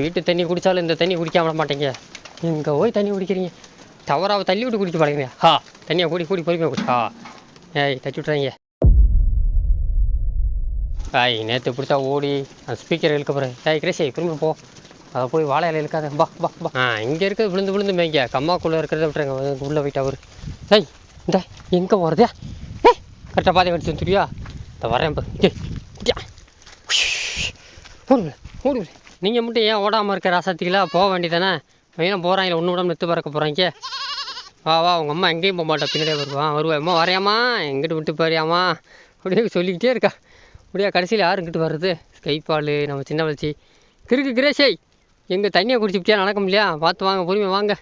வீட்டு தண்ணி குடித்தாலும் இந்த தண்ணி குடிக்காம விட மாட்டேங்க. இங்கே போய் தண்ணி குடிக்கிறீங்க? தவறாக தள்ளி விட்டு குடிக்க பழகுங்க ஹா தண்ணியை கூடி கூடி பொறுமையாக குடி. ஹா. ஏய் தச்சு விட்றாங்க ஆய் நேற்று பிடிச்சா ஓடி அந்த ஸ்பீக்கர் இழுக்க போகிறேன் ஏய் கிரேஷி திரும்ப போ. அதை போய் வாழை இலை இழுக்காத. பா பா பா ஆ இங்கே இருக்கிறது விழுந்து விழுந்து மேய்ங்க. கம்மாக்குள்ளே இருக்கிறத விட்டுருங்க. உள்ளே போயிட்டு அவர். ஏய் இந்த எங்கே போகிறதே ஏய் கரெக்டாக பாதை வச்சு வந்துட்டியா? இந்த வரேன் இப்போ ஏய் நீங்கள் மட்டும் ஏன் ஓடாமல் இருக்க ராசாத்திகளா? போக வேண்டியதானே மெயினாக போகிறாங்க ஒன்று விடாம நெத்து பறக்க போகிறாங்க வா வா உங்கள் அம்மா எங்கேயும் போக மாட்டா. பின்னாடியே வருவா. வருவா. அம்மா வரையாம்மா? எங்கிட்டு விட்டு போறியாம்மா? அப்படியே சொல்லிக்கிட்டே இருக்கா. அப்படியே கடைசியில் யார் இங்கிட்டு வர்றது? கைப்பால் நம்ம சின்ன வளர்ச்சி. கிறுக்கு கிரேஷை! எங்கள் தண்ணியை குடிச்சுப்பிட்டியா நடக்க முடியலையா பார்த்து வாங்க பொறுமை வாங்க.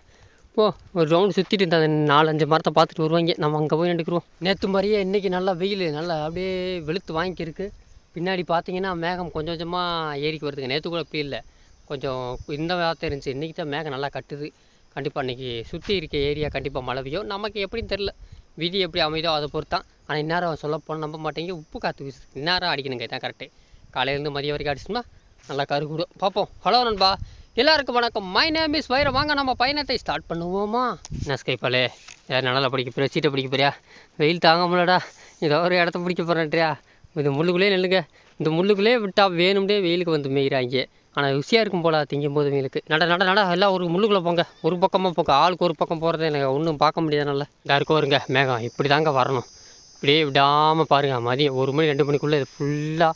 போ ஒரு ரவுண்டு சுற்றிட்டு இருந்த நாலஞ்சு மரத்தை பார்த்துட்டு வருவாங்க. நம்ம அங்கே போய் நின்றுக்குருவோம் நேற்று மாதிரியே இன்றைக்கி நல்லா வெயில் நல்லா அப்படியே வெளுத்து வாங்கியிருக்கு. பின்னாடி பார்த்தீங்கன்னா மேகம் கொஞ்சம் கொஞ்சமாக ஏறிக்கு வருதுங்க. நேற்று கூட அப்படி இல்லை. கொஞ்சம் இந்த வார்த்தை இருந்துச்சு. இன்றைக்கி தான் மேகம் நல்லா கட்டுது. கண்டிப்பாக இன்றைக்கி சுற்றி இருக்க ஏரியா கண்டிப்பாக மழை பெய்யும் நமக்கு எப்படின்னு தெரில விதி எப்படி அமைதோ அதை பொறுத்தான் ஆனால் இந்நேரம் சொல்ல போனால் நம்ப மாட்டேங்க. உப்பு காற்று வீசுது. இந்நேரம் அடிக்கணுங்க. இதான் கரெக்டு காலையிலேருந்து மதியம் வரைக்கும் அடிச்சோம்னா நல்லா கருகுடும் பார்ப்போம். ஹலோ நண்பா. எல்லாருக்கும் வணக்கம். மை நேம் இஸ் வைர வாங்க நம்ம பயணத்தை ஸ்டார்ட் பண்ணுவோமா? என்ன ஸ்கைப்பாலே யார் நல்லா பிடிக்க போறியா? சீட்டை பிடிக்க போறியா? வெயில் தாங்க முடியலடா. ஏதோ ஒரு இடத்த பிடிக்க போகிறேன்றியா இந்த முள்ளுக்குள்ளே நில்லுங்க. இந்த முள்ளுக்குள்ளே விட்டால் வேணும்னே வெயிலுக்கு வந்து மேயிறாங்க. ஆனால் ருசியாக இருக்கும் போல திங்கும் போது வெயிலுக்கு. நட நட நட எல்லாம் ஒரு முள்ளுக்குள்ளே போங்க. ஒரு பக்கமாக போங்க. ஆளுக்கு ஒரு பக்கம் போகிறத எனக்கு ஒன்றும் பார்க்க முடியாது நல்லா இந்த வருங்க மேகம். இப்படி தாங்க வரணும். இப்படியே விடாமல் பாருங்கள் மதியம் ஒரு மணி ரெண்டு மணிக்குள்ளே இது ஃபுல்லாக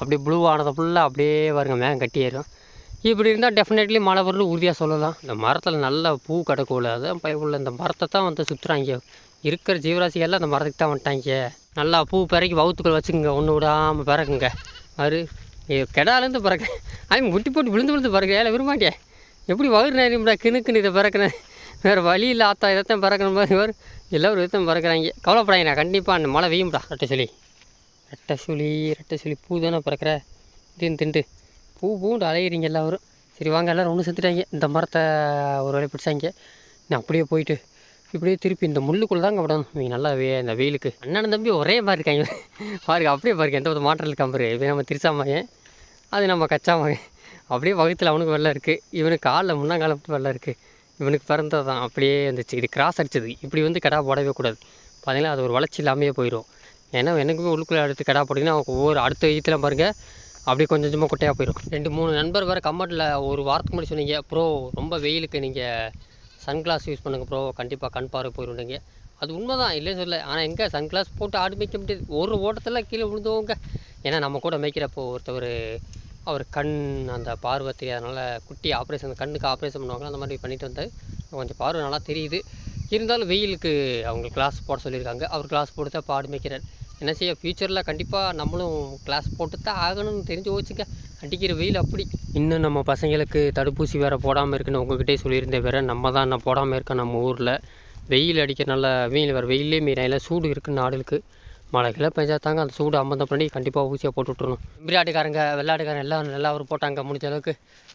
அப்படியே ப்ளூ ஆனதை ஃபுல்லாக அப்படியே பாருங்க மேகம் கட்டியாயிரும் இப்படி இருந்தால் டெஃபினெட்லி மழை வரலும் உறுதியாக சொல்லலாம். இந்த மரத்தில் நல்ல பூ கிடக்கூடாது பயப்புள்ள இந்த மரத்தை தான் வந்து சுற்றுறாங்க இருக்கிற ஜீவராசிகள்லாம் அந்த மரத்துக்கு தான் வந்துட்டாங்க. நல்லா பூ பிறக்கி வவுத்துக்குள்ள வச்சுக்கோங்க ஒன்று விடாமல் பிறக்குங்க. அது கெடாலேருந்து பிறக்க. அவன் முட்டி போட்டு விழுந்து விழுந்து பிறக்க ஏழை விரும்பாட்டியே? எப்படி வயிறு நேரம்டா கிணுக்குன்னு இதை பிறக்கிறேன் வேறு வழி இல்லை ஆத்தா இதைத்தான் பிறக்கிற மாதிரி வரும் எல்லோரும் இதைத்தான் பிறக்கிறாங்க. கவலைப்படாங்கண்ணா கண்டிப்பாக அந்த மழை வெய்யும்டா ரெட்டை சொல்லி ரெட்டை சுழி ரெட்டை சுழி பூ தானே பிறக்கிற. தின்னு திண்டு பூ பூண்டு அலையிறீங்க எல்லாரும். சரி வாங்க எல்லோரும் ஒன்று செத்துட்டாங்க. இந்த மரத்தை ஒரு வேலை பிடிச்சாங்க. நான் அப்படியே போயிட்டு இப்படியே திருப்பி இந்த முள்ளுக்குள்ளே தாங்க விடணும். இவங்க நல்லா வே இந்த வெயிலுக்கு. அண்ணன் தம்பி ஒரே மாதிரி இருக்காங்க. பாருங்க அப்படியே பாருங்க எந்த ஒரு மாற்றம் இருக்காம பாரு இப்போ நம்ம திருச்சா அது நம்ம கச்சாமாங்க அப்படியே வகுத்தில் அவனுக்கு வெள்ளம் இருக்குது இவனுக்கு காலில் முன்னாங்கால மட்டும் வெள்ளம் இருக்குது இவனுக்கு பிறந்தது தான் அப்படியே வந்துச்சு. இது கிராஸ் அடிச்சது. இப்படி வந்து கடா போடவே கூடாது. பார்த்தீங்கன்னா அது ஒரு வளர்ச்சி இல்லாமையே போயிடும் ஏன்னா எனக்குமே உள்ளுக்குள்ளே அடுத்து கடா போட்டிங்கன்னா ஒவ்வொரு அடுத்த ஈத்தில் பாருங்கள் அப்படியே கொஞ்சம் கொஞ்சமாக குட்டையாக போயிடும் ரெண்டு மூணு நண்பர் வேறு கமெண்ட்டில் ஒரு வாரத்துக்கு முன்னாடி சொன்னீங்க ப்ரோ ரொம்ப வெயிலுக்கு நீங்கள் சன்கிளாஸ் யூஸ் பண்ணுங்கள் ப்ரோ கண்டிப்பாக கண் பார்வை போயிடுங்க அது உண்மை தான் இல்லைன்னு சொல்ல ஆனால் எங்கே சன்கிளாஸ் போட்டு ஆடு மேய்க்க முடியாது. ஒரு ஓட்டத்தில் கீழே விழுந்தவங்க. ஏன்னா நம்ம கூட மேய்க்கிறப்போ ஒருத்தவர் அவர் கண் அந்த பார்வை தெரியாதனால குட்டி ஆப்ரேஷன் கண்ணுக்கு ஆப்ரேஷன் பண்ணுவாங்க அந்த மாதிரி பண்ணிட்டு வந்தார். கொஞ்சம் பார்வை நல்லா தெரியுது. இருந்தாலும் வெயிலுக்கு அவங்க கிளாஸ் போட சொல்லியிருக்காங்க. அவர் கிளாஸ் போட்டு தான் பாடு மேய்க்கிறார். என்ன செய்ய? ஃப்யூச்சரில் கண்டிப்பாக நம்மளும் கிளாஸ் போட்டு தான் ஆகணும்னு தெரிஞ்சு வச்சுக்க அடிக்கிற வெயில் அப்படி. இன்னும் நம்ம பசங்களுக்கு தடுப்பூசி வேறு போடாமல் இருக்குன்னு உங்ககிட்டே சொல்லியிருந்தேன் வேறு. நம்ம தான் என்ன போடாமல் இருக்கோம் நம்ம ஊரில். வெயில் அடிக்கிறனால வெயில் வேறு வெயிலே மீறாயில் சூடு இருக்குது நாடுகளுக்கு. மழைகளை பெஞ்சா தாங்க அந்த சூடு அம்மந்தம் பண்ணி கண்டிப்பாக ஊசியாக போட்டு விட்றணும் விளையாட்டுக்காரங்க வெள்ளாட்டுக்காரங்க எல்லாம் நல்லா அவர் போட்டாங்க முடிஞ்ச அளவுக்கு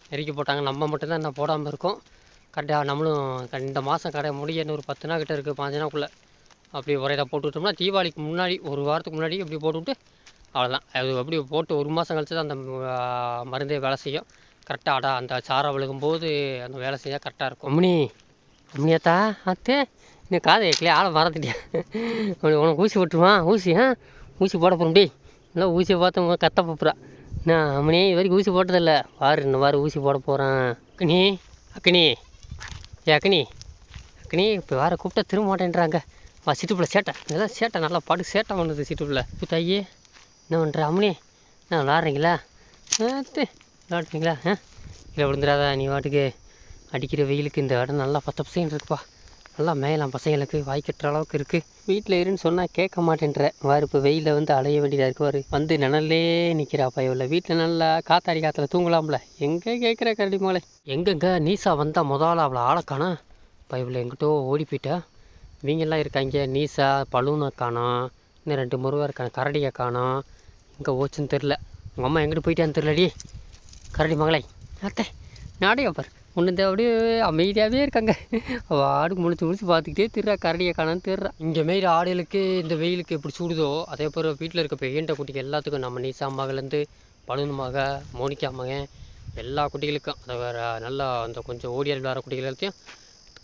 நெருக்கி போட்டாங்க. நம்ம மட்டும்தான் என்ன போடாமல் இருக்கோம். கரெக்டாக நம்மளும் க- இந்த மாதம் கடை முடிய இன்னும் ஒரு பத்து நாள் கிட்டே இருக்குது பாஞ்சு நாளுக்குள்ளே. அப்படி ஒரே இதாக போட்டு விட்டோம்னா தீபாவளிக்கு முன்னாடி ஒரு வாரத்துக்கு முன்னாடி இப்படி போட்டுவிட்டு அவ்வளோதான் அது அப்படி போட்டு ஒரு மாதம் கழிச்சு தான் அந்த மருந்தே வேலை செய்யும். கரெக்டாக அடா அந்த சாரை விழுகும்போது அந்த வேலை செய்ய கரெக்டாக இருக்கும். அம்மனி அம்னியாத்தா அத்தே நீ காதை கேட்கலையே? ஆளை மறந்துட்டியா? உனக்கு உனக்கு ஊசி போட்டுருவான் ஊசி ஆ? ஊசி போட போகிறோம் டேய். நல்லா ஊசியை பார்த்து உங்க கத்த போப்புறா. நான் அம்மனே இது வரைக்கும் ஊசி போட்டதில்ல. வாரு இந்த வாரம் ஊசி போட போகிறான் அக்கனி அக்கனி. ஏ அக்கனி. அக்கனி இப்போ வேறு கூப்பிட்டா திரும்ப மாட்டேன்றாங்க. வா சிட்டுப்புள்ள சேட்டை. இதெல்லாம் சேட்டை நல்லா பாட்டு சேட்டை பண்ணுது சிட்டுப்புள்ள. தாயே என்ன பண்ணுற அம்மனி என்ன விளாட்றீங்களா? விளாட்றீங்களா? ஆ? இல்லை விழுந்துடாதா நீ வாட்டுக்கு. அடிக்கிற வெயிலுக்கு இந்த இடம் நல்லா பத்து பசங்க இருக்குப்பா. நல்லா மேயலாம் பசங்களுக்கு வாய் கட்டுற அளவுக்கு இருக்குது வீட்டில் இருன்னு சொன்னால் கேட்க மாட்டேன்ற. வாரு இப்போ வெயிலில் வந்து அலைய வேண்டியதாக இருக்குவார் வந்து நிழல்லே நிற்கிறா இவ்வளோ வீட்டில் நல்லா காத்தாடி காற்றுல தூங்கலாம்ல. எங்கே கேட்குற கரடி மாலை எங்கெங்க நீசா வந்தால் முதல்ல அவளை ஆளக்கானா? பயவில் எங்கிட்டோ ஓடி போயிட்டா. இவங்கெல்லாம் இருக்காங்க. நீசா பலூனை காணோம் இன்னும் ரெண்டு முருகர் இருக்கான கரடியை காணோம் இங்கே ஓச்சுன்னு தெரில உங்கள் அம்மா எங்கிட்டு போயிட்டான்னு தெரிலடி கரடி மகளை. அத்தை நாடையா பார். ஒன்று இந்த அப்படியே அமைதியாகவே இருக்காங்க. அவள் ஆடு முழிச்சு முழிச்சு பார்த்துக்கிட்டே திருறா கரடியை காணான்னு திருறா. இங்கே மாரி ஆடுகளுக்கு இந்த வெயிலுக்கு எப்படி சூடுதோ அதே போல் வீட்டில் இருக்க பெய்யண்ட குட்டிக்கு எல்லாத்துக்கும் நம்ம நீசா மகலேருந்து பலூன் மக மோனிக்கா மகன் எல்லா குட்டிகளுக்கும். அதை வேறு நல்லா அந்த கொஞ்சம் ஓடியால் விளாட்ற குட்டிகள் எல்லாத்தையும்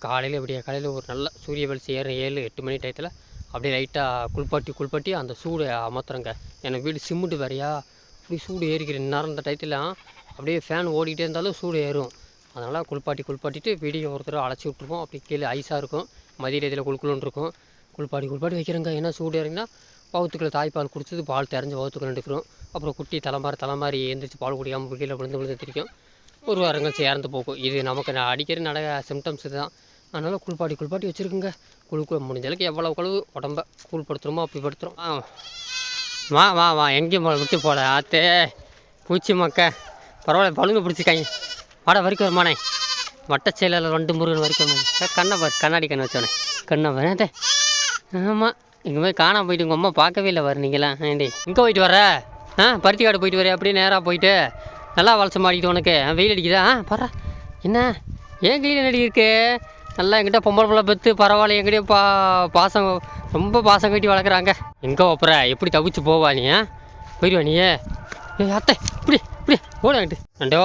காலையில் விடிய காலையில் ஒரு நல்ல சூரிய வெளிச்சம் ஏற ஏழு எட்டு மணி டயத்தில் அப்படியே லைட்டாக குளிப்பாட்டி குளிப்பாட்டி அந்த சூடு அமர்த்துறேங்க எனக்கு வீடு சிமெண்ட் வேறையா? அப்படி சூடு ஏறிக்கிற நேரம் இந்த டயத்துலாம் அப்படியே ஃபேன் ஓடிக்கிட்டே இருந்தாலும் சூடு ஏறும். அதனால் குளிப்பாட்டி குளிப்பாட்டிட்டு வீடியோ ஒருத்தர் அழைச்சி விட்ருப்போம் அப்படி கீழே ஐஸாக இருக்கும். மதிய இதில் குளுக்குளுன்னு இருக்கும். குளிப்பாட்டி குளிப்பாட்டி வைக்கிறேங்க. ஏன்னா சூடு இறங்கினா வவுத்துக்குள்ள தாய்ப்பால் குடிச்சது பால் தெரிஞ்சு வவுத்துக்குள்ள எடுக்கிறோம் அப்புறம் குட்டி தலைமாரி தலைமாரி எழுந்திரிச்சு பால் குடிக்காமல் கீழே விழுந்து விழுந்து தெரியும் ஒரு வாரங்கள் சேர்ந்து போகும். இது நமக்கு நான் அடிக்கடி நட சிம்டம்ஸ் தான் அதனால் குளிப்பாட்டி குளிப்பாட்டி வச்சுருக்குங்க. குளிக்க முடிஞ்ச அளவுக்கு எவ்வளோ குழு உடம்ப கூழ்படுத்துகிறோமோ அப்படி படுத்துகிறோம் ஆ. வா வா வா. எங்கேயும் போல விட்டு போல ஆத்தே. பூச்சி மக்க. பரவாயில்ல பழுங்க பிடிச்சிக்காங்க வாடா வரைக்கும் வருமானே. வட்ட செயலாளர் வண்டு முருகன் வரைக்கும் வருமானே. கண்ணை பாரு. கண்ணாடி கண்ணை வச்சோனே கண்ணை பாரு. ஆமாம் இங்கே போய் காணாம போயிட்டு உங்கள் அம்மா பார்க்கவே இல்லை வர நீங்களாம் ஏண்டி? இங்கே போயிட்டு வர ஆ பருத்தி காடு போயிட்டு வர அப்படியே நேராக போயிட்டு. நல்லா வளச மாடிக்கிட்டு உனக்கு வெயில் அடிக்குதா? ஆ பர்றா என்ன? ஏன் கையில் நடிக்கிருக்கு நல்லா எங்கிட்ட பொம்பளை பிள்ளை பெற்று பரவாயில்ல என்கிட்டயே பா பாசம் ரொம்ப பாசம் கட்டி வளர்க்குறாங்க. எங்கே வைப்புற எப்படி தவிச்சு போவா நீ போயிடுவா நீ? ஏ அத்தை இப்படி இப்படி ஓடாங்கிட்டு நண்டோ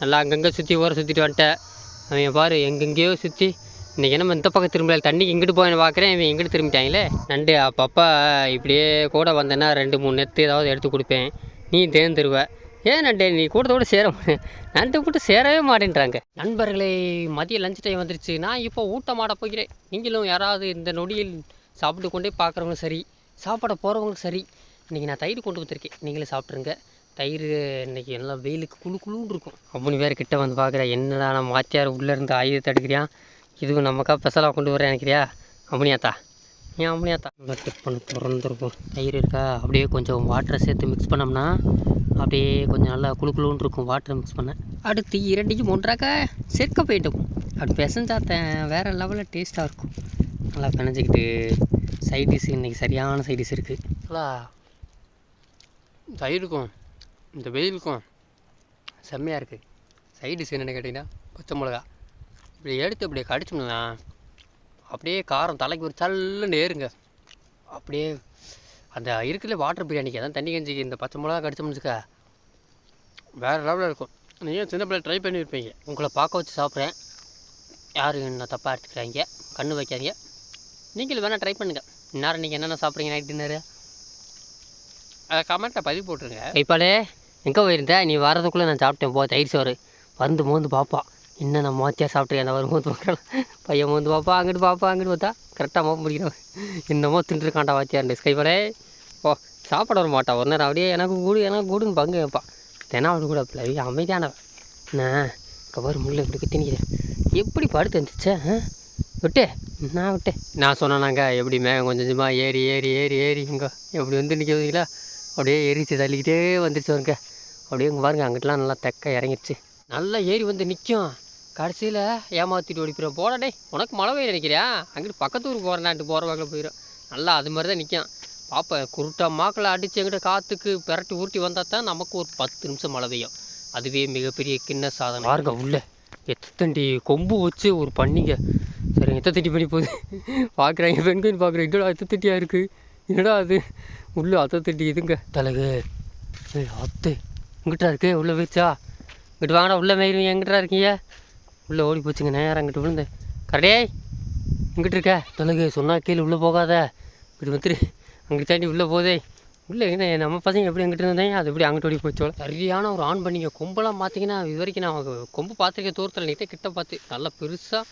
நல்லா அங்கங்கே சுற்றி ஊரை சுற்றிட்டு வந்துட்டேன் அவன் பாரு எங்கெங்கேயோ சுற்றி இன்றைக்கி என்ன இந்த பக்கம் திரும்பல தண்ணிக்கு இங்கிட்டு போய் பார்க்குறேன் இவன் இங்கிட்டு திரும்பிட்டாங்களே. நண்டு அப்பப்போ இப்படியே கூட வந்தேன்னா ரெண்டு மூணு நெத்து ஏதாவது எடுத்து கொடுப்பேன். நீ தேர்ந்துருவேன் ஏன் நண்டே நீ கூட்டத்தோடு சேர நண்டு கூட்டு சேரவே மாட்டேன்றாங்க. நண்பர்களே மதிய லஞ்ச் டைம் வந்துருச்சு. நான் இப்போ ஊட்டமாட போகிறேன். நீங்களும் யாராவது இந்த நொடியில் சாப்பிட்டு கொண்டே பார்க்குறவங்களும் சரி சாப்பிட போகிறவங்களும் சரி இன்றைக்கி நான் தயிர் கொண்டு வந்திருக்கேன். நீங்களும் சாப்பிட்ருங்க தயிர் இன்னைக்கு நல்லா வெயிலுக்கு குளு குளுன்னு இருக்கும். அப்படின்னு வேறு கிட்ட வந்து பார்க்குறேன் என்னடா நான் மாத்தியார் உள்ளே இருந்து ஆயுதத்தை எடுக்கிறியா? இதுவும் நமக்கா ஸ்பெஷலாக கொண்டு வரேன் நினைக்கிறியா? அப்படியாத்தா ஏன் அப்படியாத்தா நல்லா டிப் பண்ண திறந்துருக்கும். தயிர் இருக்கா? அப்படியே கொஞ்சம் வாட்டரை சேர்த்து மிக்ஸ் பண்ணோம்னா அப்படியே கொஞ்சம் நல்லா குளு குளுன்னு இருக்கும். வாட்டர் மிக்ஸ் பண்ண. அடுத்து இரண்டையும் ஒன்றாக சேர்க்க போயிட்டோம் அப்படி பிசைஞ்சாத்தேன் வேறு லெவலில் டேஸ்ட்டாக இருக்கும். நல்லா பிணைஞ்சிக்கிட்டு சைட் டிஷ் இன்றைக்கி சரியான சைட் டிஷ் இருக்குது நல்லா தயிருக்கும் இந்த வெயிலுக்கும் செம்மையாக இருக்குது சைட் டிஷ் என்னென்னு கேட்டிங்கன்னா பச்சை மிளகா. இப்படி எடுத்து அப்படியே கடிச்சோம்னா அப்படியே காரம் தலைக்கு ஒரு சல்லுன்னு ஏறுங்க. அப்படியே அந்த இருக்குல்ல வாட்டர் பிரியாணிக்கு அதான் தண்ணி கஞ்சிக்கு இந்த பச்சை மிளகா கடிச்சோம்னு வச்சுக்க வேறு லெவலில் இருக்கும். நீங்கள் சின்ன பிள்ளை ட்ரை பண்ணியிருப்பீங்க உங்களை பார்க்க வச்சு சாப்பிட்றேன். யாரும் என்ன தப்பாக எடுத்துக்கிறாங்க? கண்ணு வைக்காதீங்க. நீங்களும் வேணால் ட்ரை பண்ணுங்கள் இந்நேரம் நீங்கள் என்னென்ன சாப்பிட்றீங்க நைட் டின்னரு அதை கமெண்ட்டில் பதிவு போட்டுருங்க. கைப்பாலே எங்கே போயிருந்த? நீ வரதுக்குள்ளே நான் சாப்பிட்டேன் போ தயிர் சோறு. வந்து மோந்து பார்ப்பா இன்னும் நான் மோத்தியாக சாப்பிட்ருக்கேன் அந்த வரும்போது பார்க்கலாம் பையன் மோந்து பார்ப்பான் அங்கிட்டு பார்ப்பா அங்கிட்டு பார்த்தா கரெக்டாக மோப்ப முடிக்கணும். என்னமோ தின்றுருக்காண்டா வாத்தியார் கைப்பாலே ஓ சாப்பிட வர மாட்டான் ஒரு நேரம் அப்படியே எனக்கு கூடு எனக்கு கூடுன்னு பங்கு வைப்பான் தினம் அவனு கூட பிள்ளை அமைதியானவன். என்ன? கவர் முள்ள இப்படி திணிக்கிறேன் எப்படி படுத்து வந்துச்சே ஆ? விட்டு. நான் விட்டேன். நான் சொன்னேனாங்க எப்படி மேகம் கொஞ்சம் கொஞ்சமாக ஏறி ஏறி ஏறி ஏறி இங்கே எப்படி வந்து நிற்கிறீங்களா அப்படியே ஏறிச்சு தள்ளிக்கிட்டே வந்துருச்சு வருங்க அப்படியே இங்கே பாருங்க அங்கிட்டலாம் நல்லா தெக்க இறங்கிருச்சு. நல்லா ஏறி வந்து நிற்கும் கடைசியில் ஏமாற்றிட்டு ஓடிப்பிடும் போடடே உனக்கு மழை பெய்ய நினைக்கிறியா? அங்கிட்டு பக்கத்து ஊருக்கு போகிறேன்ட்டு போகிற போயிடும் நல்லா அது மாதிரி தான் நிற்கும் பாப்பா குருட்டா மாக்கில் அடித்து எங்கிட்ட காற்றுக்கு பெரட்டி உருட்டி வந்தால் தான் நமக்கு ஒரு பத்து நிமிஷம் மழை பெய்யும். அதுவே மிகப்பெரிய கிண்ண சாதனை பாருங்க உள்ளே. எத்தண்டி கொம்பு வச்சு ஒரு பண்ணிங்க. சரி எத்தத்தட்டி பண்ணி போகுது? பார்க்குறாங்க பெண்கள் பார்க்குறேன் என்னடா எத்தத்தட்டியாக இருக்குது என்னடா அது? உள்ளே அத்தத்தட்டி இதுங்க. தலகு. அத்தை. இங்கிட்டா இருக்கு உள்ளே போயிடுச்சா இங்கிட்டு வாங்கடா உள்ளே மேயிரும் எங்கிட்டா இருக்கீங்க? உள்ளே ஓடி போச்சுங்க நேரம் அங்கிட்டு விழுந்து. கரடே இங்கிட்டு இருக்க? தலகு சொன்னால் கீழே உள்ளே போகாத. இப்படி வந்துட்டு அங்கிட்டு தாண்டி உள்ளே போதே. உள்ளே என்ன நம்ம பசங்க எப்படி அங்கிட்டு இருந்தேன் அது எப்படி அங்கிட்டு ஓடி போச்சோல சரியான ஒரு ஆண் பண்ணிங்க. கொம்பெல்லாம் பார்த்தீங்கன்னா இது வரைக்கும் நான் கொம்பு பார்த்துருக்க தூரத்தில் நிற்க கிட்ட பார்த்து நல்லா பெருசாக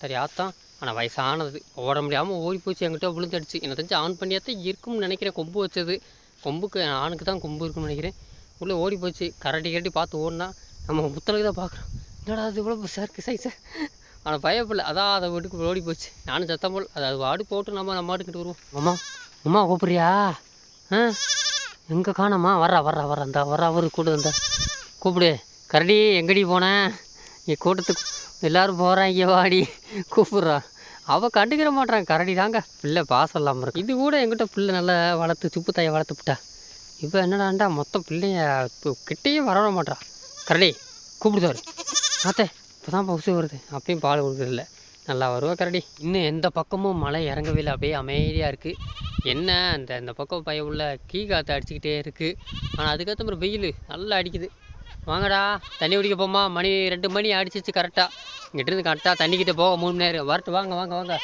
சரி ஆத்தான் ஆனால் வயசானது. ஓட முடியாமல் ஓடி போச்சு என்கிட்ட விழுந்துடுச்சு. எனக்கு தெரிஞ்சு ஆண் பண்ணியாத்தான் இருக்கும்னு நினைக்கிறேன் கொம்பு வச்சது. கொம்புக்கு ஆணுக்கு தான் கொம்பு இருக்கும்னு நினைக்கிறேன். உள்ளே ஓடி போச்சு. கரட்டி கரட்டி பார்த்து ஓடினா நம்ம முத்தலுக்கு தான் பார்க்குறோம். என்னடா அது இவ்வளோ சாருக்கு சைஸை ஆனால் பயப்பில்லை அதான் அதை வீட்டுக்கு ஓடி போச்சு. நானும் சத்தம் போல் அது அது வாடி போட்டு நம்ம நம்ம மாட்டுக்கிட்டு வருவோம். அம்மா அம்மா கூப்பிட்றியா? ஆ? எங்கே காணம்மா? வர்றா வர்றா வர்றா. இந்தா வர்றா அவரு கூட இந்த. கூப்பிடு. கரடி எங்கடி போனேன் நீ கூட்டத்துக்கு எல்லாரும் போகிறாங்க வாடி. கூப்பிட்றா. அவள் கண்டுக்கிற மாட்றான். கரடி தாங்க. பிள்ளை பாசம் இல்லாமல் இருக்கு. இது கூட எங்கிட்ட பிள்ளை நல்லா வளர்த்து சுப்பு தாயை வளர்த்துப்பிட்டா இப்போ என்னடாண்டா? மொத்தம் பிள்ளைய கிட்டேயே வர மாட்டான் மாட்றா. கரடி கூப்பிடுதாரு ஆத்தே இப்போ தான் பவுசு வருது. அப்பயும் பால் கொடுக்குறதில்ல. நல்லா வருவா கரடி. இன்னும் எந்த பக்கமும் மழை இறங்கவே இல்லை. அப்படியே அமைதியாக இருக்குது என்ன அந்த இந்த பக்கம் பைய உள்ள கீ காற்று அடிச்சுக்கிட்டே இருக்குது ஆனால் அதுக்கேற்ற மாதிரி வெயில். நல்லா அடிக்குது. வாங்கடா தண்ணி குடிக்க போமா மணி ரெண்டு மணி அடிச்சிச்சு கரெக்டாக இங்கிட்டிருந்து கரெக்டாக தண்ணிக்கிட்ட போக மூணு மணி நேரம். வரட்டு வாங்க வாங்க வாங்க.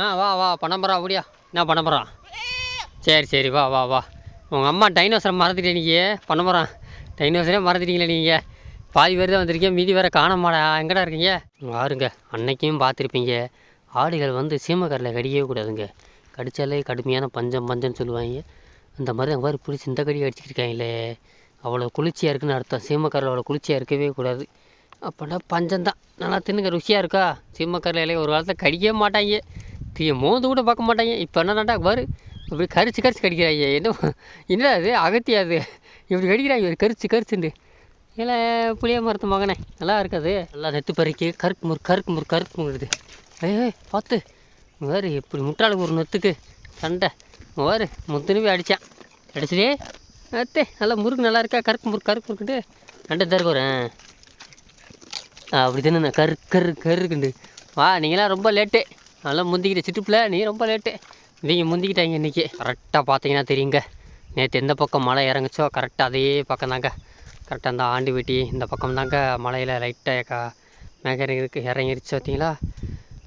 ஆ வா வா. பணம்புறா அப்படியா என்ன பணம்புறான் சரி சரி. வா வா வா. உங்கள் அம்மா டைனோசரை மறந்துட்டேன் நீங்கள் பணம்புறான் டைனோசரே மறந்துட்டீங்களே நீங்கள் பாதி பேர் தான் வந்திருக்கீங்க மீதி வேற காணமாடா எங்கடா இருக்கீங்க? பாருங்க அன்னைக்கும் பார்த்துருப்பீங்க. ஆடுகள் வந்து சீமக்கரில் கடிக்கவே கூடாதுங்க. கடித்தாலே கடுமையான பஞ்சம் பஞ்சம்னு சொல்லுவாங்க. அந்த மாதிரி அந்த மாதிரி பிடிச்சி இந்த கடி அடிச்சிருக்காங்களே அவ்வளோ குளிர்ச்சியாக இருக்குன்னு அர்த்தம். சீமக்கரில் அவ்வளோ குளிர்ச்சியாக இருக்கவே கூடாது. அப்போனா பஞ்சம்தான் நல்லா தின்னுங்க ருசியாக இருக்கா? சீமக்கரில் இலையை ஒரு காலத்தில் கடிக்கவே மாட்டாங்க. தீ மோந்து கூட பார்க்க மாட்டாங்க. இப்போ என்னடா வரு இப்படி கரிச்சு கரிச்சு கடிக்கிறாங்க. என்ன என்னடா அது அகத்தியாது இப்படி கடிக்கிறாங்க ஒரு கரிச்சு கரிச்சுண்டு. இல்லை புளிய மரத்து மகனே. நல்லா இருக்காது. நல்லா நெத்து பறிக்கு. கருக்கு முறு கருக்கு முறு கருக்கு முறுது ஏய் பார்த்து. வேறு இப்படி முட்டாளுக்கு ஒரு நெத்துக்கு சண்டை. வேறு முத்துனு போய் அடித்தான் அடிச்சுடே அத்தே நல்லா முறுக்கு நல்லா இருக்கா? கருக்கு முறுக்கு கருக்கு முறுக்குண்டு ரெண்டு தருக்கு ஒரு அப்படி தானே கரு கரு கருக்குண்டு. வா நீங்களாம் ரொம்ப லேட்டு. நல்லா முந்திக்கிட்ட சிட்டுப்பில் நீ ரொம்ப லேட்டு. நீங்கள் முந்திக்கிட்டாங்க இன்றைக்கி கரெக்டாக பார்த்தீங்கன்னா தெரியுங்க. நேற்று எந்த பக்கம் மழை இறங்குச்சோ கரெக்டாக அதே பக்கம் தாங்க கரெக்டாக அந்த ஆண்டி வெட்டி இந்த பக்கம் தாங்க மலையில் லைட்டாக கா மேக இருக்கு இறங்கிருச்சு பார்த்தீங்களா?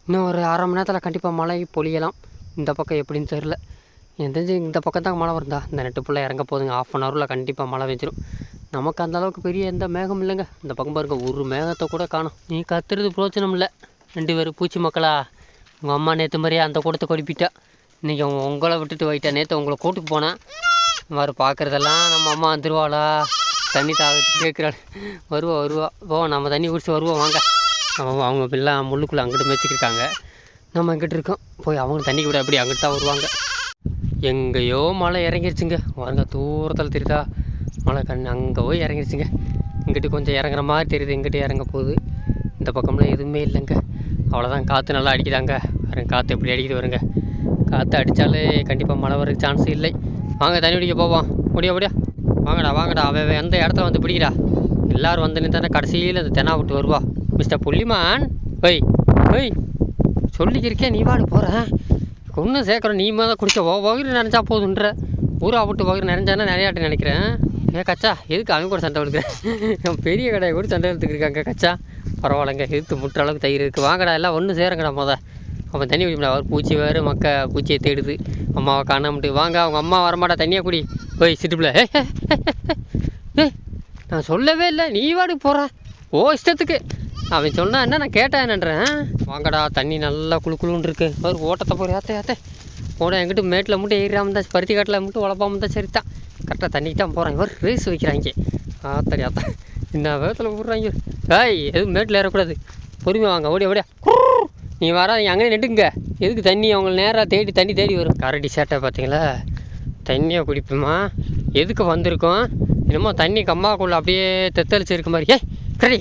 இன்னும் ஒரு அரை மணி நேரத்தில் கண்டிப்பாக மழை பொழியலாம். இந்த பக்கம் எப்படின்னு தெரில எனக்கு தெரிஞ்சு இந்த பக்கம் தான் மழை வருந்தா இந்த நெட்டு ஃபுல்லாக இறங்க போதுங்க ஆஃப் அன் ஹவரில் கண்டிப்பாக மழை வெஞ்சிடும் நமக்கு அந்த அளவுக்கு பெரிய எந்த மேகம் இல்லைங்க. இந்த பக்கம் பாருங்க ஒரு மேகத்தை கூட காணும். நீ கத்துறது பிரோச்சனம் இல்லை. ரெண்டு பேரும் பூச்சி மக்களா. உங்கள் அம்மா நேற்று மாதிரியே அந்த கூடத்தை கொடிப்பிட்டா. இன்றைக்கி அவங்க உங்களை விட்டுட்டு போயிட்டா நேற்று உங்களை கூட்டுக்கு போனேன். மாதிரி பார்க்குறதெல்லாம் நம்ம அம்மா வந்துருவாளா? தண்ணி தாகத்துக்கு கேட்குறாள். வருவா வருவா. போவோம் நம்ம தண்ணி குடிச்சு வருவோம் வாங்க. அவங்க அவங்க பிள்ளை முள்ளுக்குள்ளே அங்கிட்டு மேய்ச்சிக்கிருக்காங்க. நம்ம இங்கிட்டு இருக்கோம். போய் அவங்க தண்ணி கூட அப்படி அங்கிட்டு தான் வருவாங்க. எங்கேயோ மழை இறங்கிருச்சுங்க. பாருங்க தூரத்தில் தெரியுதா? மழை கண் அங்கே போய் இறங்கிருச்சுங்க. இங்கிட்டு கொஞ்சம் இறங்குற மாதிரி தெரியுது இங்கிட்டு இறங்க போகுது. இந்த பக்கம்லாம் எதுவுமே இல்லைங்க. அவ்வளோதான் காற்று நல்லா அடிக்குதாங்க. பாருங்க காற்று எப்படி அடிக்குது வருங்க காற்று அடித்தாலே கண்டிப்பாக மழை வரக்கு சான்ஸ் இல்லை. வாங்க தண்ணி குடிக்க போவோம். முடியா முடியா வாங்கடா வாங்கடா. அவன் அவன் எந்த இடத்துல வந்து பிடிக்கிறா? எல்லாரும் வந்து நின்று கடைசியில் அந்த தெனா விட்டு வருவா. மிஸ்டர் புள்ளிமான் ஒய் ஒய் சொல்லிக்கிருக்கேன் நீ வாடு போகிறேன் ஒன்றும் சேர்க்குறோம் நீ தான் குடிச்ச. ஓ நினச்சா போதுன்ற. ஊரா விட்டு வயிறு நினைஞ்சானா நிறையாட்டு நினைக்கிறேன். ஏ கச்சா எதுக்கு அவன் கூட சண்டை விடுக்கிறேன் பெரிய கடையை கூட சண்டை எடுத்துக்கிட்டு கச்சா. பரவாயில்லைங்க எதிர்த்து முட்டுற அளவுக்கு தயிர் இருக்குது வாங்கடா எல்லாம் ஒன்று சேருங்கடா முத. அவன் தண்ணி குடிப்பா அவர் பூச்சி வேறு மக்க பூச்சியை தேடுது. அம்மாவை காணாமட்டு வாங்க அவங்க அம்மா வரமாட்டா தண்ணியாக குடி. போய் சிட்டுப்பில் ஏ நான் சொல்லவே இல்லை. நீ வாடுக்கு போகிற ஓ இஷ்டத்துக்கு. அவன் சொன்னா என்ன நான் கேட்டேன் என்னன்றேன்? வாங்கடா தண்ணி நல்லா குளு குழுன்னு இருக்கு. அவர் ஓட்டத்தை போகிற ஏத்தே ஏத்தே ஓட எங்கிட்ட மேட்டில் மட்டும் ஏறாமல் தான் பருத்தி காட்டில் மட்டும் உழப்பாம தான் சரித்தான் கரெக்டாக தண்ணிக்கு தான் போகிறான் இவர் ரேஸ் வைக்கிறாங்க ஆத்தடி ஆத்தா. இந்த வேகத்தில் விட்றாங்க ஏய் எதுவும் மேட்டில் ஏறக்கூடாது. பொறுமையாக வாங்க. ஓடியா ஓடியா. நீ வர அங்கே நெட்டுங்க எதுக்கு தண்ணி? அவங்கள நேராக தேடி தண்ணி தேடி வரும். கரடி சேட்டை பார்த்தீங்களா? தண்ணியை குடிப்போமா? எதுக்கு வந்திருக்கோம்? என்னமோ தண்ணி கம்மாக்குள்ளே அப்படியே தெத்தளிச்சு இருக்க மாதிரி. ஏய் கரடி.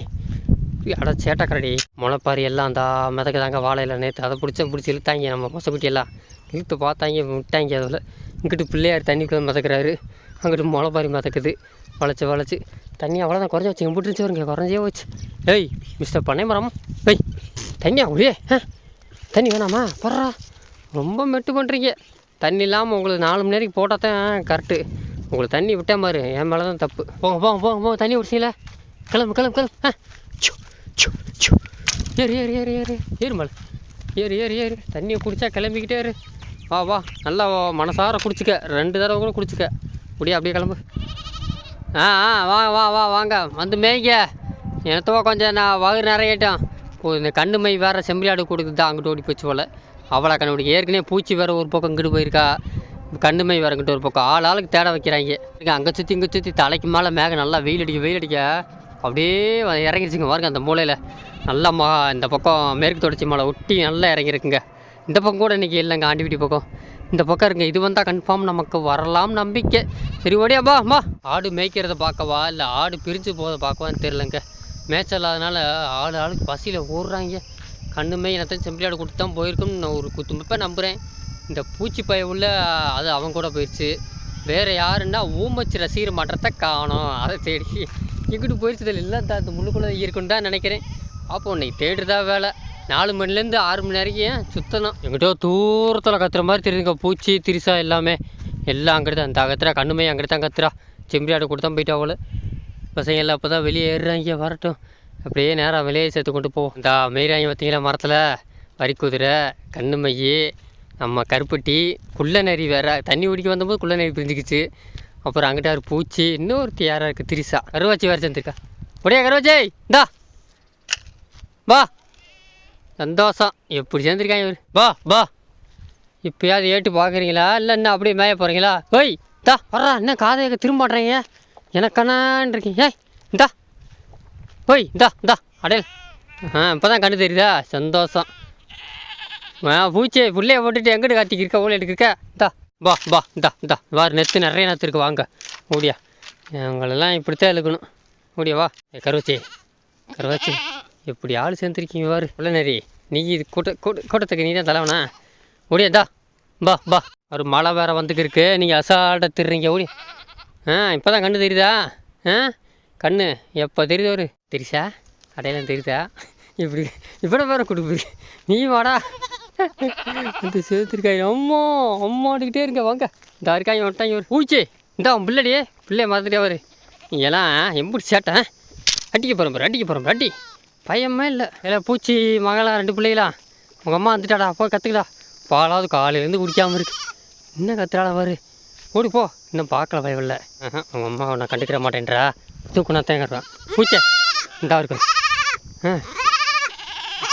அட சேட்டை கரடி. முளைப்பாரி எல்லாம் அந்த மிதக்குதாங்க தாங்க வாழையில நேற்று அதை பிடிச்ச பிடிச்சி இழுத்தாங்க. நம்ம மொசைக்குட்டி எல்லாம். இழுத்து பார்த்தாங்க விட்டாங்க. அதில் இங்கிட்டு பிள்ளையார் தண்ணிக்குள்ளே மிதக்கிறாரு. அங்கிட்டு முளைப்பாரி மிதக்குது. வளைச்சி வளைச்சி. தண்ணி அவ்வளோதான் குறைஞ்சி வச்சு போட்டுருச்சு வருங்க குறைஞ்சே போச்சு. ஏய் மிஸ்டர் பண்ணை மரம் ஏய் தண்ணியா ஆ தண்ணி வேணாமா? போடுறா. ரொம்ப மெட்டு பண்ணுறீங்க தண்ணி இல்லாமல் உங்களுக்கு நாலு மணி நேரம் போட்டால் தான் கரெக்டு உங்களுக்கு தண்ணி விட்டே மாறு என் மேலே தான் தப்பு. போங்க போங்க போங்க போங்க தண்ணி குடிச்சிங்களா கிளம்பு கிளம்பு கிளம்பு. ஆ சு சு சு ஏறு ஏறு ஏறு ஏறு. ஏறு மலை. ஏறு ஏறு ஏறு. தண்ணியை குடிச்சா கிளம்பிக்கிட்டே இரு. வா வா. நல்லா வா- மனசார குடிச்சிக்க. ரெண்டு தடவை கூட குடிச்சிக்க. முடியா அப்படியே கிளம்பு. ஆ ஆ வா வா வா வாங்க. வந்து மேய்ங்க. எனத்தவா கொஞ்சம் நான் வயிறு நிறையட்டும். இந்த கண்ணு மை வேறு செம்பிலாடு கொடுக்குது அங்கிட்டு ஓடி போச்சு போல். அவ்வளோ கண்டுபிடிக்க ஏற்கனவே பூச்சி வேறு ஒரு பக்கம் இங்கிட்டு போயிருக்கா. கண்ணு மை வேறு இங்கிட்டு ஒரு பக்கம். ஆள் ஆளுக்கு தேட வைக்கிறாங்க. அங்கே சுற்றி இங்கே சுற்றி தலைக்கு மேலே மேகம் நல்லா வெயில் அடிக்க வெயில் அடிக்க. அப்படியே இறங்கிருச்சுங்க பாருங்க அந்த மூலையில். நல்லா மா இந்த பக்கம் மேற்கு தொடர்ச்சி மலை ஒட்டி நல்லா இறங்கியிருக்குங்க. இந்த பக்கம் கூட இன்றைக்கி இல்லைங்க ஆண்டிவிட்டி பக்கம். இந்த பக்கம் இருங்க. இது வந்தால் கன்ஃபார்ம் நமக்கு வரலாம் நம்பிக்கை. சரி ஓடியா பா அம்மா ஆடு மேய்க்கிறத பார்க்கவா? இல்லை ஆடு பிரிஞ்சு போகிறத பார்க்கவான்னு தெரிலங்க மேய்ச்சல் இல்லாதனால ஆடு ஆளுக்கு பசியில் ஓடுறாங்க. கண்ணுமே என்னத்தையும் செம்பிளாடு கொடுத்து தான் போயிருக்குன்னு நான் ஒரு குத்துமப்ப நம்புகிறேன் இந்த பூச்சி பய உள்ள அது அவன் கூட போயிடுச்சு வேறு யாருன்னா ஊமச்சு ரசிகர் மன்றத்தை காணும். அதை தேடி எங்கிட்டு போயிடுச்சு இல்லை இந்த அந்த முள்ளுக்குள்ளே இருக்குன்னு தான் நினைக்கிறேன். அப்போ உன்னை தேடுறதா வேலை. நாலு மணிலேருந்து ஆறு மணி வரைக்கும் சுற்றணும் எங்கிட்டோ தூரத்தில் கத்துற மாதிரி தெரியுதுங்க. பூச்சி திரிசா எல்லாமே. எல்லாம் அங்கிட்டு தான். இந்த கத்துறா கண்ணுமே அங்கிட்டு தான் கத்துறா. செம்பியாடு கொடுத்தா போயிட்டா அவளை. பசங்க எல்லாம் அப்போ தான் வெளியே ஏறுறாங்க வரட்டும். அப்படியே நேராக வெளியே சேர்த்து கொண்டு போவோம். இந்த மெயிராங்க பார்த்தீங்களா மரத்தில்? வரிக்குதிரை கண்ணு மையி நம்ம கருப்பட்டி குள்ள நரி வேற. தண்ணி குடிக்க வந்தபோது குள்ள நரி பிரிஞ்சுக்கிச்சு. அப்புறம் அங்கிட்ட ஒரு பூச்சி இன்னொருத்தி யாராக இருக்குது திரிசா. கருவாச்சி வேறு சேர்ந்துருக்கா. ஒடியா கருவாச்சி இந்தா. வா. சந்தோஷம். எப்படி சேர்ந்துருக்காங்க இவர்? வா வா. இப்போயாவது ஏட்டு பார்க்குறீங்களா? இல்லை என்ன அப்படியே மேய போகிறீங்களா ஓய் தா வர்றா. என்ன காதை திரும்ப மாட்றீங்க? எனக்கண்ணான் இருக்கீங்க. ஏய் இந்தா. ஓய் இந்தா இந்தா. அடையல் ஆ இப்போ தான் கண்டு தெரியுதா? சந்தோஷம். ஆ பூச்சி புள்ளைய போட்டுட்டு எங்கிட்டு காத்திக்கு இருக்க? ஊழல் எடுக்க இந்தா வா வா. இந்தா இந்தா. வாரு நெத்து நிறைய நெத்து இருக்கு. வாங்க. ஓடியா. உங்களெல்லாம் இப்படித்தான் இழுக்கணும். ஓடியா வா. ஏ கருவச்சி. கருவாச்சி. எப்படி ஆள் சேர்ந்துருக்கீங்க வாரு உள்ள நெறி நீ இது கூட்ட கூட்ட கூட்டத்துக்கு நீ தான் தலைவனா ஓடியாதா பா பா. ஒரு மழை வேற வந்துக்கு இருக்கு நீங்கள் அசால்ட்டாக திருறீங்க ஓடி ஆ இப்போ தான் கண்ணு தெரியுதா? ஆ கண்ணு. எப்போ தெரியுது ஒரு தெரிசா அடையாளம் தெரியுதா? இப்படி இப்படி வேற கொடுப்பு நீ வாடா. வந்து சேர்த்துருக்காய் அம்மா அம்மாடிக்கிட்டே இருங்க வாங்க. இந்த இருக்காய் வந்துட்டாங்க ஒரு பூச்சி இந்தா உன் பிள்ளடியே பிள்ளைய மறந்துட்டே வரு நீ எல்லாம் எம்புடி சேட்டேன் அடிக்க போகிறோம் பாரு அடிக்க போகிறோம் அடி. பையமே இல்லை. இல்லை பூச்சி மகளா ரெண்டு பிள்ளைகளா? உங்கள் அம்மா வந்துட்டாடா போய் கற்றுக்கடா பாலாவது காலையிலேருந்து குடிக்காமல் இருக்கு. இன்னும் கத்துறாடா பாரு. ஓடி போ. இன்னும் பார்க்கல பயவில்ல ஆஹா உங்கள் அம்மா நான் கண்டுக்கிற மாட்டேன்றா. தூக்குனா தேங்கிறான் பூச்சை இந்தா இருக்கும் ஆ.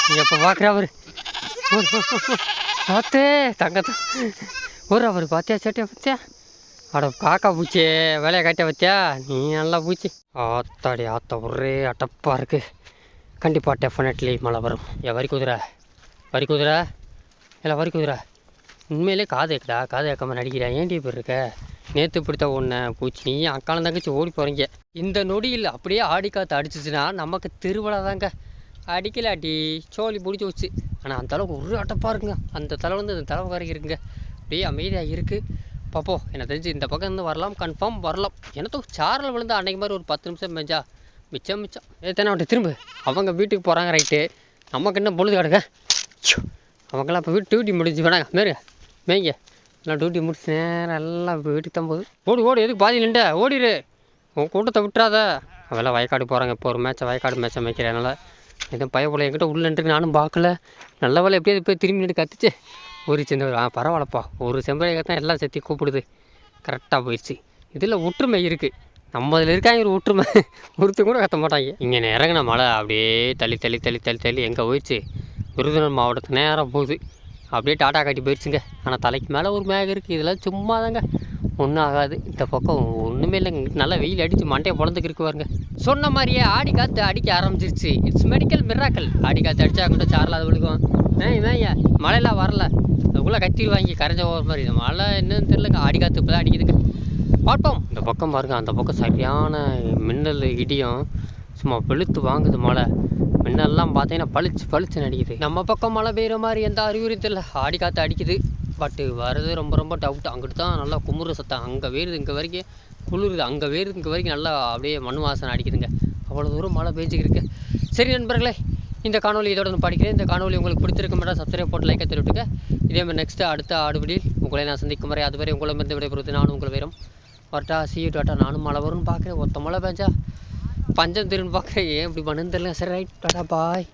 நீ எப்போ பார்க்குறா அவர் பார்த்தே தங்கத்தை. ஒரு அவர் பார்த்தியா சேட்டியா பார்த்தியா அட காக்கா பூச்சி வேலையை காட்டியா பார்த்தியா நீ நல்லா பூச்சி. ஆத்தாடி ஆத்தா ஒரே அட்டப்பாக இருக்கு. கண்டிப்பாக டெஃபினெட்லி மழை வரும். ஏ வரி குதிரை. வரி குதிரை. இல்லை வரி குதிரை. உண்மையிலே காது ஏக்கடா காது ஏக்காமல் நடிக்கிறா ஏன்டி இப்படி இருக்க? நேற்று பிடித்த ஒன்று பூச்சி. நீ அக்காலம் தங்கச்சி ஓடி போகிறீங்க இந்த நொடியில் அப்படியே ஆடி காற்று அடிச்சிச்சுன்னா நமக்கு திருவிழா தாங்க. அடிக்கலாட்டி. சோழி பிடிச்சி வச்சு. ஆனால் அந்த அளவுக்கு ஒரு அட்டப்பாக இருக்குங்க. அந்த தலை வந்து அந்த தலைவு கரைக்கு இருக்குங்க. அப்படியே அமைதியாக இருக்குது பார்ப்போம் எனக்கு தெரிஞ்சு இந்த பக்கம் இருந்து வரலாம். கன்ஃபார்ம் வரலாம். எனக்கு சாரல் விழுந்து அன்றைக்கு மாதிரி ஒரு பத்து நிமிஷம் மேஞ்சா மிச்சம் மிச்சம். ஏத்தானே அவன்கிட்ட திரும்ப. அவங்க வீட்டுக்கு போகிறாங்க ரைட்டு நமக்கு என்ன பொழுது கிடக்க? அவங்களாம் இப்போ வீட்டு டியூட்டி முடிஞ்சு வேணாங்க மேருங்க மேய்ங்க. எல்லாம் டியூட்டி முடிச்சு நேரம் எல்லாம் இப்போ வீட்டுக்கு தான் போகுது. ஓடி ஓடி எதுக்கு பாதி நின்ற? ஓடிடு உன் கூட்டத்தை விட்டுறாத. அவெல்லாம் வயக்காடு போகிறாங்க இப்போ ஒரு மேட்சை வயக்காடு மேட்சை மேய்க்கிறதுனால எதுவும் பயப்படல என்கிட்ட உள்ளன்ட்டு நானும் பார்க்கல. நல்ல வேலை எப்படியாவது போய் திரும்பி நின்று கத்துச்சு. ஒரு சின்ன ஆ பரவாயில்லப்பா. ஒரு செம்பரையை தான் எல்லாம் சேர்த்து கூப்பிடுது. கரெக்டாக போயிடுச்சு. இதில் ஒற்றுமை இருக்குது நம்ம இதில் இருக்காங்க ஒரு ஒற்றுமை ஒருத்தர் கூட கத்த மாட்டாங்க. இங்கே இறங்கின மழை அப்படியே தள்ளி தள்ளி தள்ளி தள்ளி தள்ளி எங்கே போயிடுச்சு? விருதுநகர் மாவட்டத்து நேரம் போகுது. அப்படியே டாட்டா காட்டி போயிடுச்சுங்க ஆனால் தலைக்கு மேலே ஒரு மேகம் இருக்குது இதெல்லாம் சும்மா தாங்க ஒன்றும் ஆகாது. இந்த பக்கம் ஒன்றுமே இல்லைங்க. நல்லா வெயில் அடித்து மண்டையை பொழந்துக்கு இருக்கு பாருங்க. சொன்ன மாதிரியே ஆடி காற்று அடிக்க ஆரம்பிச்சிருச்சு. இட்ஸ் மெடிக்கல் மிராக்கல் ஆடி காற்று அடித்தா கூட சார்லாத விழுக்கும் ஏன் ஏய் மழையெல்லாம் வரல. அதுக்குள்ளே கத்திடுவாங்க. கரைஞ்ச போகிற மாதிரி. மழை என்னன்னு தெரிலங்க ஆடி காற்று இப்போ தான் அடிக்குதுங்க. பார்ப்போம். இந்த பக்கம் பாருங்க அந்த பக்கம் சரியான மின்னல் இடியும். சும்மா வெளுத்து வாங்குது மழை. மின்னல்லாம் பார்த்தீங்கன்னா பளிச்சு பளிச்சுன்னு அடிக்குது. நம்ம பக்கம் மழை பெய்கிற மாதிரி எந்த அறிகுறியும் தெரியல ஆடி காற்று அடிக்குது. பட்டு வர்றது ரொம்ப ரொம்ப டவுட் அங்கிட்டு தான் நல்லா குமுற சத்தம். அங்கே வேறுது இங்கே வரைக்கும் குளிருது. அங்கே வேறுது இங்கே வரைக்கும் நல்லா அப்படியே மண் வாசனை அடிக்குதுங்க. அவ்வளோ தூரம் மழை பெஞ்சிக்கிருக்கு. சரி நண்பர்களே இந்த காணொலி இதோட நான் படிக்கிறேன். இந்த காணொலி உங்களுக்கு பிடிச்சிருக்க மாட்டா சப்ஸ்கிரைப் போட்டு லைக்கை தெரிவிட்டுங்க இதே மாதிரி நெக்ஸ்ட்டு அடுத்த ஆடுபடியில் உங்களை நான் சந்திக்கும் வரை அதுவரை உங்களிடமிருந்து விடைபெறுவது நானும் உங்கள் வேறும் வரட்டா சீட்டு டாட்டா நானும் மழை வரும்னு பார்க்குறேன். ஒத்த மழை பெஞ்சா பஞ்சம் திரும்பி பார்க்குறேன். ஏன் இப்படி பண்ணுன்னு தெரியல. சரி ரைட் டாட்டா பாய்